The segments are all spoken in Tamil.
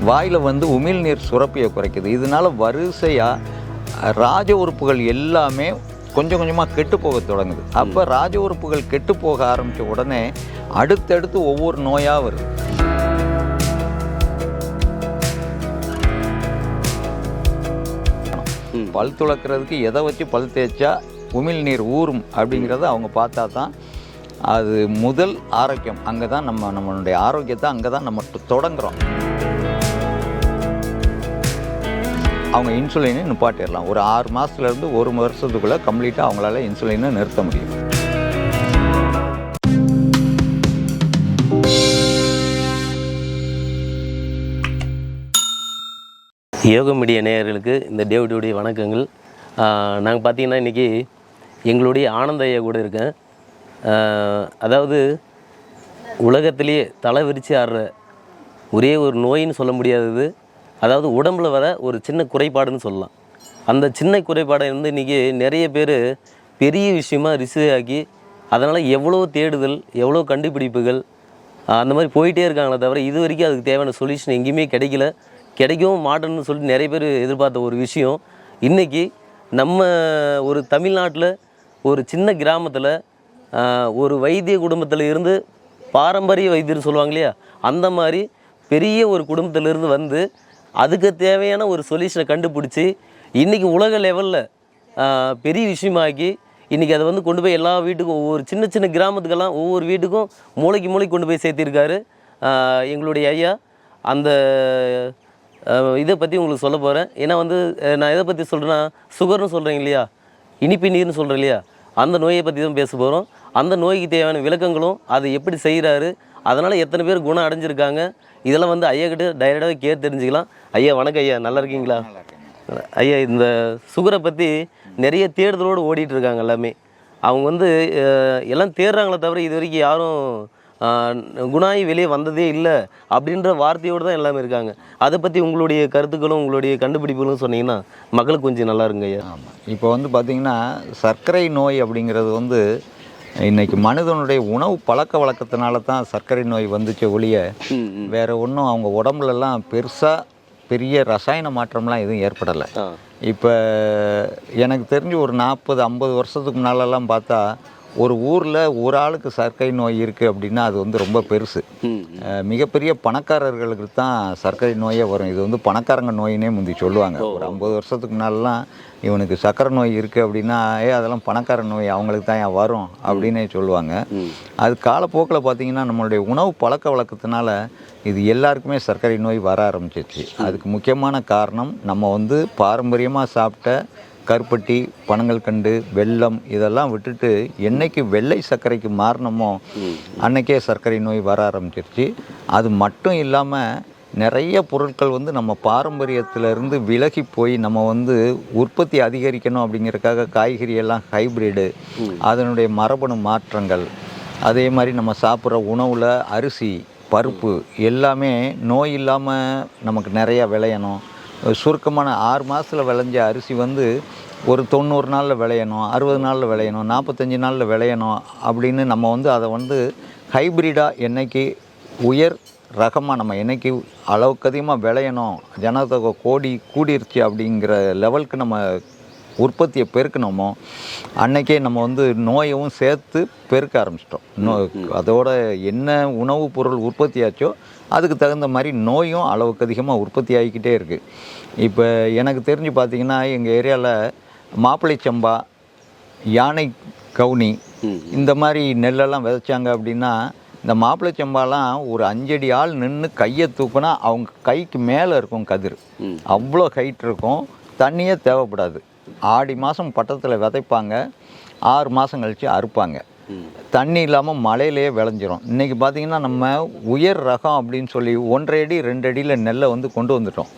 வாயில் வந்து உமிழ்நீர் சுரப்பியை குறைக்குது. இதனால வரிசையாக ராஜ உறுப்புகள் எல்லாமே கொஞ்சம் கொஞ்சமாக கெட்டு போக தொடங்குது. அப்போ ராஜ உறுப்புகள் கெட்டு போக ஆரம்பித்த உடனே அடுத்தடுத்து ஒவ்வொரு நோயாக வருது. பல் துளக்கிறதுக்கு எதை வச்சு பல் தேய்ச்சா உமிழ்நீர் ஊறும் அப்படிங்கிறத அவங்க பார்த்தா தான் அது முதல் ஆரோக்கியம். அங்கே தான் நம்ம நம்மளுடைய ஆரோக்கியத்தை அங்கே தான் நம்ம தொ- அவங்க இன்சுலினை நிப்பாட்டிடலாம். ஒரு ஆறு மாதத்துலேருந்து ஒரு வருஷத்துக்குள்ளே கம்ப்ளீட்டாக அவங்களால இன்சுலினை நிறுத்த முடியும். யோக மீடிய நேயர்களுக்கு இந்த டேவிடுடைய வணக்கங்கள். நாங்கள் பார்த்தீங்கன்னா இன்றைக்கி எங்களுடைய ஆனந்த ஐயா கூட இருக்கேன். அதாவது உலகத்திலேயே தலை விரித்து ஆடுற ஒரே ஒரு நோயின்னு சொல்ல முடியாதது. அதாவது உடம்புல வர ஒரு சின்ன குறைபாடுன்னு சொல்லலாம். அந்த சின்ன குறைபாடை வந்து இன்றைக்கி நிறைய பேர் பெரிய விஷயமா ரிசீவ் ஆக்கி அதனால் எவ்வளோ தேடுதல் எவ்வளோ கண்டுபிடிப்புகள் அந்த மாதிரி போயிட்டே இருக்காங்களே தவிர இது வரைக்கும் அதுக்கு தேவையான சொல்யூஷன் எங்கேயுமே கிடைக்கல. கிடைக்கவும் மாட்டேன்னு சொல்லிட்டு நிறைய பேர் எதிர்பார்த்த ஒரு விஷயம். இன்றைக்கி நம்ம ஒரு தமிழ்நாட்டில் ஒரு சின்ன கிராமத்தில் ஒரு வைத்திய குடும்பத்தில் இருந்து பாரம்பரிய வைத்தியர்னு சொல்லுவாங்க இல்லையா? அந்த மாதிரி பெரிய ஒரு குடும்பத்திலிருந்து வந்து அதுக்கு தேவையான ஒரு சொல்யூஷனை கண்டுபிடிச்சி இன்றைக்கி உலக லெவலில் பெரிய விஷயமாக்கி இன்றைக்கி அதை வந்து கொண்டு போய் எல்லா வீட்டுக்கும் ஒவ்வொரு சின்ன சின்ன கிராமத்துக்கெல்லாம் ஒவ்வொரு வீட்டுக்கும் மூளைக்கு மூளைக்கு கொண்டு போய் சேர்த்திருக்காரு. எங்களுடைய ஐயா. அந்த இதை பற்றி உங்களுக்கு சொல்ல போகிறேன் ஏன்னா வந்து நான் எதை பற்றி சொல்கிறேன்னா சுகர்னு சொல்கிறேங்க இல்லையா? இனிப்பு நீர்னு சொல்கிறேன் இல்லையா? அந்த நோயை பற்றி தான் பேச போகிறோம் அந்த நோய்க்கு தேவையான விளக்கங்களும் அதை எப்படி செய்கிறாரு அதனால் எத்தனை பேர் குணம் அடைஞ்சிருக்காங்க? இதெல்லாம் வந்து ஐயா கிட்ட டைரெக்டாகவே கே தெரிஞ்சுக்கலாம். ஐயா வணக்கம் ஐயா. நல்லா இருக்கீங்களா? ஐயா இந்த சுகரை பற்றி நிறைய தேடுதலோடு ஓடிட்டு இருக்காங்க எல்லாமே. அவங்க வந்து எல்லாம் தேடுறாங்களே தவிர இது வரைக்கும் யாரும் குணாயி வெளியே வந்ததே இல்லை அப்படின்ற வார்த்தையோடு தான் எல்லாமே இருக்காங்க. அதை பற்றி உங்களுடைய கருத்துக்களும் உங்களுடைய கண்டுபிடிப்புகளும் சொன்னீங்கன்னா மக்களுக்கு கொஞ்சம் நல்லா இருங்க ஐயா. ஆமாம் இப்போ வந்து பார்த்திங்கன்னா சர்க்கரை நோய் அப்படிங்கிறது வந்து இன்னைக்கு மனிதனுடைய உணவு பழக்க வழக்கத்தினால தான் சர்க்கரை நோய் வந்துச்சு ஒழிய வேற ஒன்றும் அவங்க உடம்புலலாம் பெருசாக பெரிய ரசாயன மாற்றம்லாம் எதுவும் ஏற்படலை. இப்போ எனக்கு தெரிஞ்சு ஒரு நாற்பது ஐம்பது வருஷத்துக்கு முன்னாலெல்லாம் பார்த்தா ஒரு ஊரில் ஒரு ஆளுக்கு சர்க்கரை நோய் இருக்குது அப்படின்னா அது வந்து ரொம்ப பெருசு. மிகப்பெரிய பணக்காரர்களுக்கு தான் சர்க்கரை நோயே வரும். இது வந்து பணக்காரங்க நோயினே முந்தி சொல்லுவாங்க. ஒரு ஐம்பது வருஷத்துக்கு முன்னாலலாம் இவனுக்கு சர்க்கரை நோய் இருக்குது அப்படின்னா ஏ அதெல்லாம் பணக்கார நோய் அவங்களுக்கு தான் ஏன் வரும் அப்படின்னே சொல்லுவாங்க. அது காலப்போக்கில் பார்த்தீங்கன்னா நம்மளுடைய உணவு பழக்க வழக்கத்தினால இது எல்லாருக்குமே சர்க்கரை நோய் வர ஆரம்பிச்சிச்சு அதுக்கு முக்கியமான காரணம் நம்ம வந்து பாரம்பரியமாக சாப்பிட்ட கருப்பட்டி பனங்கள் கண்டு வெல்லம் இதெல்லாம் விட்டுட்டு என்னைக்கு வெள்ளை சர்க்கரைக்கு மாறினமோ அன்னைக்கே சர்க்கரை நோய் வர ஆரம்பிச்சிருச்சு. அது மட்டும் இல்லாமல் நிறைய பொருட்கள் வந்து நம்ம பாரம்பரியத்திலேருந்து விலகி போய் நம்ம வந்து உற்பத்தி அதிகரிக்கணும் அப்படிங்கிறதுக்காக காய்கறி எல்லாம் ஹைப்ரிடு அதனுடைய மரபணு மாற்றங்கள் அதே மாதிரி நம்ம சாப்பிட்ற உணவில் அரிசி பருப்பு எல்லாமே நோய் இல்லாமல் நமக்கு நிறையா விளையணும். சுருக்கமான ஆறு மாதத்தில் விளைஞ்ச அரிசி வந்து ஒரு தொண்ணூறு நாளில் விளையணும் அறுபது நாளில் விளையணும் நாற்பத்தஞ்சு நாளில் விளையணும் அப்படின்னு நம்ம வந்து அதை வந்து ஹைப்ரிடாக என்றைக்கு உயர் ரகமாக நம்ம என்றைக்கு அளவுக்கு அதிகமாக விளையணும் ஜனத்தொகை கோடி கூடிருச்சு அப்படிங்கிற லெவலுக்கு நம்ம உற்பத்தியை பெருக்கணுமோ அன்னைக்கே நம்ம வந்து நோயவும் சேர்த்து பெருக்க ஆரம்பிச்சிட்டோம். நோ அதோட என்ன உணவுப் பொருள் உற்பத்தியாச்சோ அதுக்கு தகுந்த மாதிரி நோயும் அளவுக்கு அதிகமாக உற்பத்தி ஆகிக்கிட்டே இருக்குது இப்போ எனக்கு தெரிஞ்சு பார்த்தீங்கன்னா எங்கள் ஏரியாவில் மாப்பிள்ளை சம்பா யானை கவுனி இந்த மாதிரி நெல்லெல்லாம் விதைச்சாங்க அப்படின்னா இந்த மாப்பிள்ளை சம்பாலாம் ஒரு அஞ்சடி ஆள் நின்று கையை தூக்குனா அவங்க கைக்கு மேலே இருக்கும் கதிர். அவ்வளோ ஹைட் இருக்கும். தண்ணியே தேவைப்படாது. ஆடி மாதம் பட்டத்தில் விதைப்பாங்க. ஆறு மாதம் கழித்து அறுப்பாங்க. தண்ணி இல்லாமல் மழையிலேயே விளைஞ்சிரும். இன்றைக்கி பார்த்தீங்கன்னா நம்ம உயர் ரகம் அப்படின்னு சொல்லி ஒன்றரை அடி ரெண்டு அடியில் நெல்லை வந்து கொண்டு வந்துட்டோம்.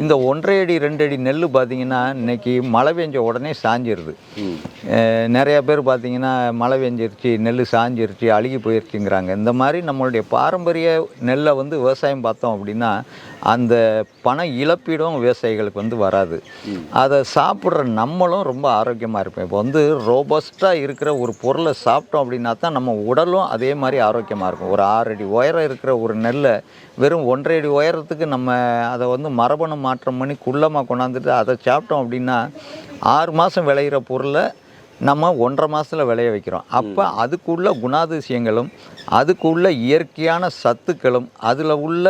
இந்த ஒன்றரை அடி ரெண்டு அடி நெல் பார்த்தீங்கன்னா இன்னைக்கு மழை பெஞ்ச உடனே சாஞ்சிருது. நிறைய பேர் பார்த்தீங்கன்னா மழை பெஞ்சிருச்சு நெல் சாஞ்சிருச்சு அழுகி போயிருச்சுங்கிறாங்க. இந்த மாதிரி நம்மளுடைய பாரம்பரிய நெல்லை வந்து விவசாயம் பார்த்தோம் அப்படின்னா அந்த பண இழப்பீடும் விவசாயிகளுக்கு வந்து வராது. அதை சாப்பிட்ற நம்மளும் ரொம்ப ஆரோக்கியமாக இருப்போம். இப்போ வந்து ரோபஸ்ட்டாக இருக்கிற ஒரு பொருளை சாப்பிட்டோம் அப்படின்னா தான் நம்ம உடலும் அதே மாதிரி ஆரோக்கியமாக இருக்கும். ஒரு ஆறு அடி உயரம் இருக்கிற ஒரு நெல்லை வெறும் ஒன்றரை அடி உயரத்துக்கு நம்ம அதை வந்து மரபணு மாற்றம் பண்ணி குள்ளமாக கொண்டாந்துட்டு அதை சாப்பிட்டோம் அப்படின்னா ஆறு மாதம் விளையிற பொருளை நம்ம ஒன்றரை மாதத்தில் விளைய வைக்கிறோம். அப்போ அதுக்குள்ள குணாதிசயங்களும் அதுக்குள்ள இயற்கையான சத்துக்களும் அதில் உள்ள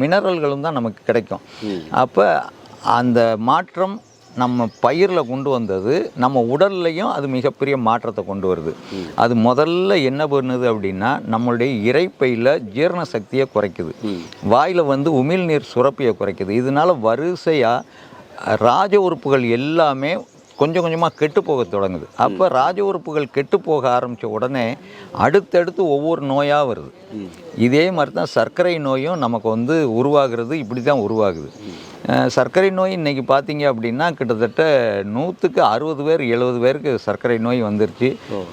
மினரல்களும் தான் நமக்கு கிடைக்கும். அப்போ அந்த மாற்றம் நம்ம பயிரில் கொண்டு வந்தது நம்ம உடல்லையும் அது மிகப்பெரிய மாற்றத்தை கொண்டு வருது. அது முதல்ல என்ன பண்ணுது அப்படின்னா நம்மளுடைய இறைப்பையில் ஜீரண சக்தியை குறைக்குது. வாயில் வந்து உமிழ்நீர் சுரப்பியை குறைக்குது. இதனால் வரிசையாக ராஜ உறுப்புகள் எல்லாமே கொஞ்சம் கொஞ்சமாக கெட்டு போக தொடங்குது. அப்போ ராஜ உறுப்புகள் கெட்டு போக ஆரம்பித்த உடனே அடுத்தடுத்து ஒவ்வொரு நோயாக வருது. இதே மாதிரி தான் சர்க்கரை நோயும் நமக்கு வந்து உருவாகிறது இப்படி தான் உருவாகுது சர்க்கரை நோய் இன்னைக்கு பார்த்தீங்க அப்படின்னா கிட்டத்தட்ட நூற்றுக்கு அறுபது பேர் எழுபது பேருக்கு சர்க்கரை நோய் வந்துருச்சு.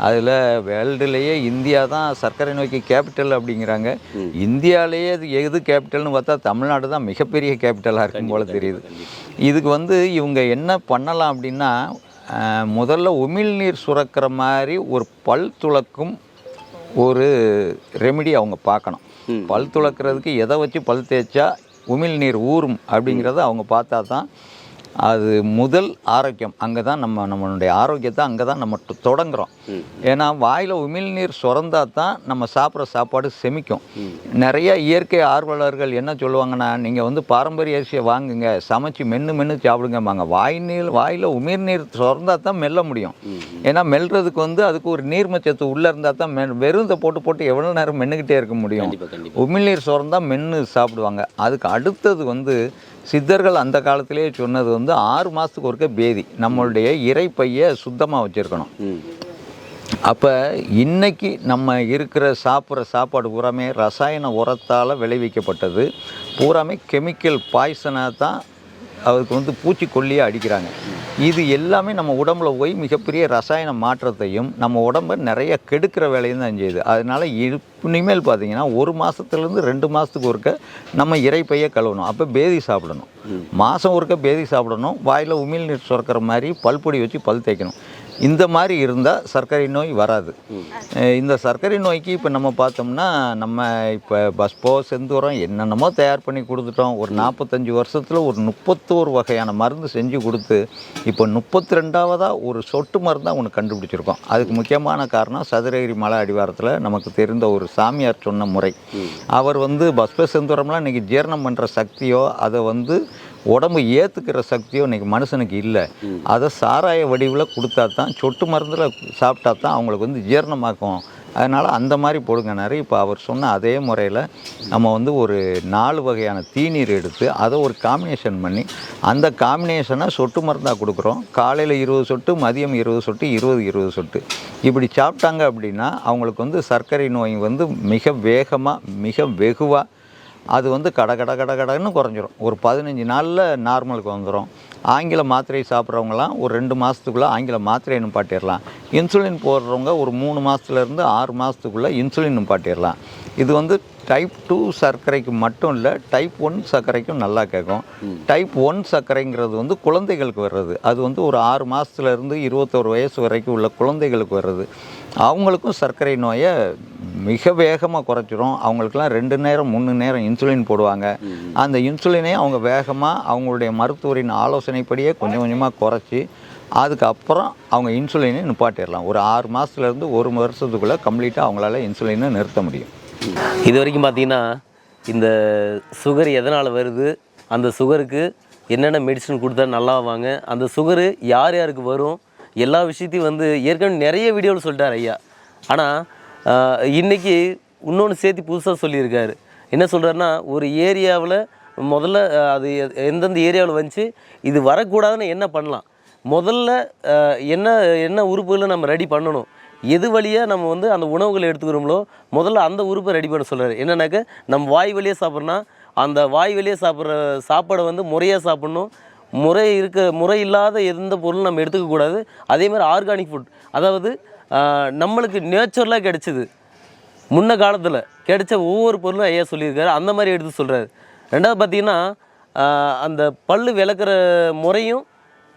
அதில் வேர்ல்டுலேயே இந்தியா தான் சர்க்கரை நோய்க்கு கேபிட்டல் அப்படிங்கிறாங்க. இந்தியாவிலேயே அது எது கேபிட்டல்னு பார்த்தா தமிழ்நாடு தான் மிகப்பெரிய கேபிட்டலாக இருக்கும் போல தெரியுது. இதுக்கு வந்து இவங்க என்ன பண்ணலாம் அப்படின்னா முதல்ல உமிழ்நீர் சுரக்கிற மாதிரி ஒரு பல் துளக்கும் ஒரு ரெமிடி அவங்க பார்க்கணும். பல் துளக்கிறதுக்கு எதை வச்சு பல் தேய்ச்சா உமிழ்நீர் ஊறும் அப்படிங்கிறத அவங்க பார்த்தா தான் அது முதல் ஆரோக்கியம். அங்கே தான் நம்ம நம்மளுடைய ஆரோக்கியத்தை அங்கே தான் நம்ம தொடங்குறோம். ஏன்னா வாயில் உமிழ்நீர் சுரந்தா தான் நம்ம சாப்பிட்ற சாப்பாடு செமிக்கும். நிறைய இயற்கை ஆர்வலர்கள் என்ன சொல்லுவாங்கன்னா நீங்கள் வந்து பாரம்பரிய அரிசியை வாங்குங்க சமைச்சு மென்று மென்று சாப்பிடுங்கம்பாங்க. வாய் நீர் வாயில் உமிழ்நீர் சுரந்தா தான் மெல்ல முடியும். ஏன்னா மெல்றதுக்கு வந்து அதுக்கு ஒரு நீர்மச்சத்து உள்ளே இருந்தால் தான் மென் வெறும் இதை போட்டு போட்டு எவ்வளோ நேரம் மென்னுக்கிட்டே இருக்க முடியும்? உமிழ்நீர் சுரந்தா மென்று சாப்பிடுவாங்க. அதுக்கு அடுத்தது வந்து சித்தர்கள் அந்த காலத்திலேயே சொன்னது வந்து ஆறு மாதத்துக்கு ஒருக்க பேதி. நம்மளுடைய இறைப்பையை சுத்தமாக வச்சுருக்கணும். அப்போ இன்னைக்கு நம்ம இருக்கிற சாப்பிட்ற சாப்பாடு பூராமே ரசாயன உரத்தால் விளைவிக்கப்பட்டது. பூராமே கெமிக்கல் பாய்சனாக தான் அதுக்கு வந்து பூச்சிக்கொல்லியே அடிக்கிறாங்க. இது எல்லாமே நம்ம உடம்புல போய் மிகப்பெரிய ரசாயன மாற்றத்தையும் நம்ம உடம்பை நிறைய கெடுக்கிற வேலையும் தான் செய்யுது. அதனால் இனிமேல் பார்த்தீங்கன்னா ஒரு மாதத்துலேருந்து ரெண்டு மாதத்துக்கு ஒருக்க நம்ம இறைப்பையை கழுவணும். அப்போ பேதி சாப்பிடணும். மாதம் ஒருக்க பேதி சாப்பிடணும். வாயில் உமிழ்நீர் சுரக்கிற மாதிரி பல்பொடி வச்சு பல் தேய்க்கணும். இந்த மாதிரி இருந்தால் சர்க்கரை நோய் வராது. இந்த சர்க்கரை நோய்க்கு இப்போ நம்ம பார்த்தோம்னா நம்ம இப்போ பஸ்போ செந்தூரம் என்னென்னமோ தயார் பண்ணி கொடுத்துட்டோம். ஒரு நாற்பத்தஞ்சு வருஷத்தில் ஒரு முப்பத்தோரு வகையான மருந்து செஞ்சு கொடுத்து இப்போ முப்பத்தி ரெண்டாவதாக ஒரு சொட்டு மருந்தாக ஒன்று கண்டுபிடிச்சிருக்கோம். அதுக்கு முக்கியமான காரணம் சதுரகிரி மலை அடிவாரத்தில் நமக்கு தெரிந்த ஒரு சாமியார் சொன்ன முறை. அவர் வந்து பஸ்ப செந்தூரம்லாம் இன்றைக்கி ஜீரணம் பண்ணுற சக்தியோ அதை வந்து உடம்பு ஏற்றுக்கிற சக்தியோ இன்றைக்கி மனுஷனுக்கு இல்லை. அதை சாராய வடிவில் கொடுத்தா தான் சொட்டு மருந்தில் சாப்பிட்டா தான் அவங்களுக்கு வந்து ஜீரணமாக்கும் அதனால் அந்த மாதிரி போடுங்க. நிறைய இப்போ அவர் சொன்ன அதே முறையில் நம்ம வந்து ஒரு நாலு வகையான தீநீர் எடுத்து அதை ஒரு காம்பினேஷன் பண்ணி அந்த காம்பினேஷனை சொட்டு மருந்தாக கொடுக்குறோம். காலையில் இருபது சொட்டு மதியம் இருபது சொட்டு இருபது இருபது சொட்டு. இப்படி சாப்பிட்டாங்க அப்படின்னா அவங்களுக்கு வந்து சர்க்கரை நோய் வந்து மிக வேகமாக மிக வெகுவாக அது வந்து கட கட கட கடன்னு குறைஞ்சிரும். ஒரு பதினஞ்சு நாளில் நார்மலுக்கு வந்துடும் ஆங்கில மாத்திரை சாப்பிட்றவங்களாம் ஒரு ரெண்டு மாதத்துக்குள்ளே ஆங்கில மாத்திரையை நிப்பாட்டிடலாம். இன்சுலின் போடுறவங்க ஒரு மூணு மாதத்துலேருந்து ஆறு மாதத்துக்குள்ளே இன்சுலின் நிப்பாட்டிடலாம். இது வந்து டைப் டூ சர்க்கரைக்கு மட்டும் இல்லை டைப் ஒன் சர்க்கரைக்கும் நல்லா கேட்கும். டைப் ஒன் சர்க்கரைங்கிறது வந்து குழந்தைகளுக்கு வர்றது. அது வந்து ஒரு ஆறு மாதத்துலேருந்து இருபத்தோரு வயசு வரைக்கும் உள்ள குழந்தைகளுக்கு வர்றது. அவங்களுக்கும் சர்க்கரை நோயை மிக வேகமாக குறைச்சிரும். அவங்களுக்குலாம் ரெண்டு நேரம் மூணு நேரம் இன்சுலின் போடுவாங்க. அந்த இன்சுலினை அவங்க வேகமாக அவங்களுடைய மருத்துவரின் ஆலோசனைப்படியே கொஞ்சம் கொஞ்சமாக குறைச்சி அதுக்கப்புறம் அவங்க இன்சுலினை நிப்பாட்டிடலாம். ஒரு ஆறு மாதத்துலேருந்து ஒரு வருஷத்துக்குள்ளே கம்ப்ளீட்டாக அவங்களால இன்சுலினை நிறுத்த முடியும். இது வரைக்கும் பார்த்தீங்கன்னா இந்த சுகர் எதனால் வருது? அந்த சுகருக்கு என்னென்ன மெடிசன் கொடுத்தா நல்லா ஆவாங்க அந்த சுகரு யார் யாருக்கு வரும்? எல்லா விஷயத்தையும் வந்து ஏற்கனவே நிறைய வீடியோவில் சொல்லிட்டார் ஐயா. ஆனால் இன்றைக்கி இன்னொன்று சேர்த்து புதுசாக சொல்லியிருக்காரு. என்ன சொல்கிறாருன்னா ஒரு ஏரியாவில் முதல்ல அது எந்தெந்த ஏரியாவில் வந்துச்சு இது வரக்கூடாதுன்னு என்ன பண்ணலாம்? முதல்ல என்ன என்ன உறுப்புகளை நம்ம ரெடி பண்ணணும்? எது வழியாக நம்ம வந்து அந்த உணவுகளை எடுத்துக்கிறோமோ முதல்ல அந்த உறுப்பை ரெடி பண்ண சொல்கிறாரு என்னென்னாக்க நம்ம வாய் வழியாக சாப்பிட்றோன்னா அந்த வாய் வழியாக சாப்பிட்ற சாப்பாடை வந்து முறையாக சாப்பிட்ணும். முறை இருக்க முறை இல்லாத எந்த பொருளும் நம்ம எடுத்துக்கக்கூடாது அதே மாதிரி ஆர்கானிக் ஃபுட் அதாவது நம்மளுக்கு நேச்சுரலாக கிடச்சிது. முன்ன காலத்தில் கிடைச்ச ஒவ்வொரு பொருளும் ஐயா சொல்லியிருக்காரு. அந்த மாதிரி எடுத்து சொல்கிறாரு ரெண்டாவது பார்த்திங்கன்னா அந்த பல்லு விளக்குற முறையும்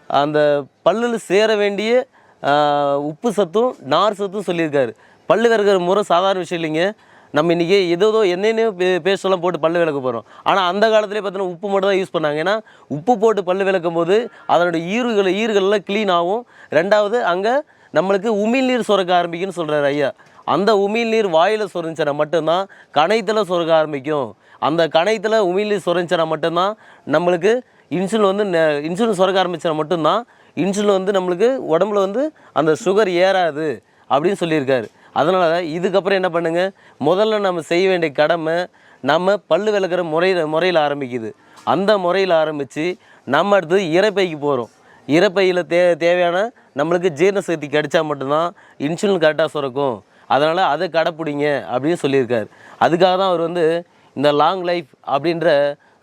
அந்த பல்லில் சேர வேண்டிய உப்பு சத்தும் நார் சத்தும் சொல்லியிருக்காரு. பல்லு விளக்குற முறை சாதாரண விஷயம் இல்லைங்க. நம்ம இன்றைக்கி ஏதோ என்னென்ன பேஸ்டெல்லாம் போட்டு பல்லு விளக்க போகிறோம் ஆனால் அந்த காலத்துலேயே பார்த்தீங்கன்னா உப்பு மட்டும் தான் யூஸ் பண்ணாங்க. ஏன்னா உப்பு போட்டு பல்லு விளக்கும் போது அதனுடைய ஈறுகள் ஈறுகள்லாம் க்ளீன் ஆகும். ரெண்டாவது அங்கே நம்மளுக்கு உமிழ்நீர் சுரக்க ஆரம்பிக்குன்னு சொல்கிறாரு ஐயா. அந்த உமிழ்நீர் வாயில் சுரந்துச்சுனா மட்டும்தான் கணையத்தில் சுரக்க ஆரம்பிக்கும். அந்த கணையத்தில் உமிழ்நீர் சுரந்துச்சுனா மட்டும்தான் நம்மளுக்கு இன்சுலின் வந்து ந இன்சுலின் சுரக்க ஆரம்பிச்சா மட்டும்தான் இன்சுலின் வந்து நம்மளுக்கு உடம்புல வந்து அந்த சுகர் ஏறாது அப்படின்னு சொல்லியிருக்காரு. அதனால் இதுக்கப்புறம் என்ன பண்ணுங்க? முதல்ல நம்ம செய்ய வேண்டிய கடமை நம்ம பல்லு விளக்குற முறையில் முறையில் ஆரம்பிக்குது. அந்த முறையில் ஆரம்பித்து நம்ம அடுத்தது இறைப்பைக்கு போகிறோம் இறப்பையில் தே தேவையான நம்மளுக்கு ஜீரண சக்தி கிடைச்சா மட்டும்தான் இன்சுலின் கரெக்டாக சுரக்கும். அதனால் அதை கடைப்பிடிங்க அப்படின்னு சொல்லியிருக்கார். அதுக்காக தான் அவர் வந்து இந்த லாங் லைஃப் அப்படின்ற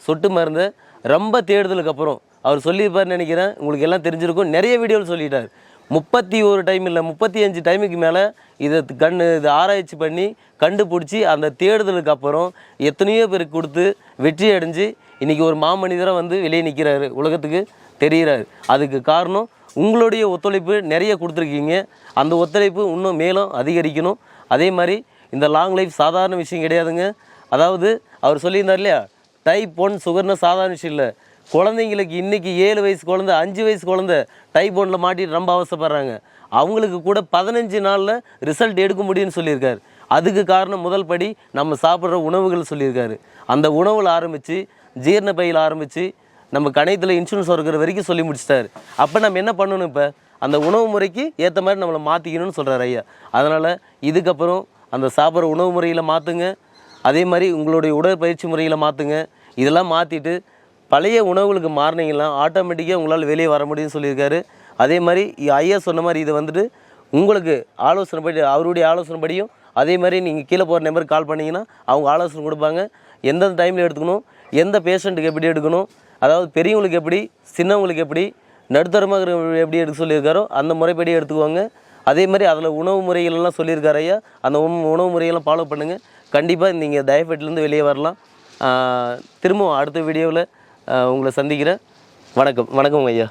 சொட்டு மருந்தை ரொம்ப தேடுதலுக்கு அப்புறம் அவர் சொல்லியிருப்பார்னு நினைக்கிறேன். உங்களுக்கு எல்லாம் தெரிஞ்சிருக்கும். நிறைய வீடியோவில் சொல்லிட்டார். முப்பத்தி ஒரு டைம் இல்லை முப்பத்தி அஞ்சு டைமுக்கு மேலே இதை கண் இது ஆராய்ச்சி பண்ணி கண்டுபிடிச்சி அந்த தேடுதலுக்கு அப்புறம் எத்தனையோ பேருக்கு கொடுத்து வெற்றி அடைஞ்சு இன்றைக்கி ஒரு மாமனிதராக வந்து வெளியே நிற்கிறாரு உலகத்துக்கு தெரிகிறாரு அதுக்கு காரணம் உங்களுடைய ஒத்துழைப்பு நிறைய கொடுத்துருக்கீங்க. அந்த ஒத்துழைப்பு இன்னும் மேலும் அதிகரிக்கணும். அதே மாதிரி இந்த லாங் லைஃப் சாதாரண விஷயம் கிடையாதுங்க. அதாவது அவர் சொல்லியிருந்தார் இல்லையா? டைப் ஒன் சுகர்னு சாதாரண விஷயம் இல்லை. குழந்தைங்களுக்கு இன்றைக்கி ஏழு வயசு குழந்த அஞ்சு வயசு குழந்த டைபோனில் மாட்டிட்டு ரொம்ப அவசப்படுறாங்க அவங்களுக்கு கூட பதினஞ்சு நாளில் ரிசல்ட் எடுக்க முடியும்னு சொல்லியிருக்காரு. அதுக்கு காரணம் முதல் படி நம்ம சாப்பிட்ற உணவுகள் சொல்லியிருக்காரு. அந்த உணவில் ஆரம்பித்து ஜீரண பையில் ஆரம்பித்து நம்ம கணையத்தில் இன்சூரன்ஸ் இருக்கிற வரைக்கும் சொல்லி முடிச்சிட்டாரு. அப்போ நம்ம என்ன பண்ணணும் இப்போ? அந்த உணவு முறைக்கு ஏற்ற மாதிரி நம்மளை மாற்றிக்கணும்னு சொல்கிறார் ஐயா. அதனால் இதுக்கப்புறம் அந்த சாப்பிட்ற உணவு முறையில் மாற்றுங்க அதே மாதிரி உங்களுடைய உடற்பயிற்சி முறையில் மாற்றுங்க இதெல்லாம் மாற்றிட்டு பழைய உணவுகளுக்கு மாறினீங்கன்னா ஆட்டோமேட்டிக்காக உங்களால் வெளியே வர முடியும்னு சொல்லியிருக்காரு. அதே மாதிரி ஐயா சொன்ன மாதிரி இது வந்துட்டு உங்களுக்கு ஆலோசனைப்படி அவருடைய ஆலோசனைப்படியும் அதே மாதிரி நீங்கள் கீழே போகிற நம்பருக்கு கால் பண்ணிங்கன்னா அவங்க ஆலோசனை கொடுப்பாங்க. எந்தெந்த டைமில் எடுத்துக்கணும் எந்த பேஷண்ட்டுக்கு எப்படி எடுக்கணும் அதாவது பெரியவங்களுக்கு எப்படி சின்னவங்களுக்கு எப்படி நடுத்தரமாக எப்படி எடுக்க சொல்லியிருக்காரோ அந்த முறைப்படி எடுத்துக்குவாங்க. அதே மாதிரி அதில் உணவு முறைகள்லாம் சொல்லியிருக்காரு ஐயா. அந்த உணவு முறையெல்லாம் ஃபாலோ பண்ணுங்கள் கண்டிப்பாக நீங்கள் டயபெட்லேருந்து வெளியே வரலாம். திரும்பவும் அடுத்த வீடியோவில் உங்களை சந்திக்கிறேன். வணக்கம். வணக்கம் ஐயா.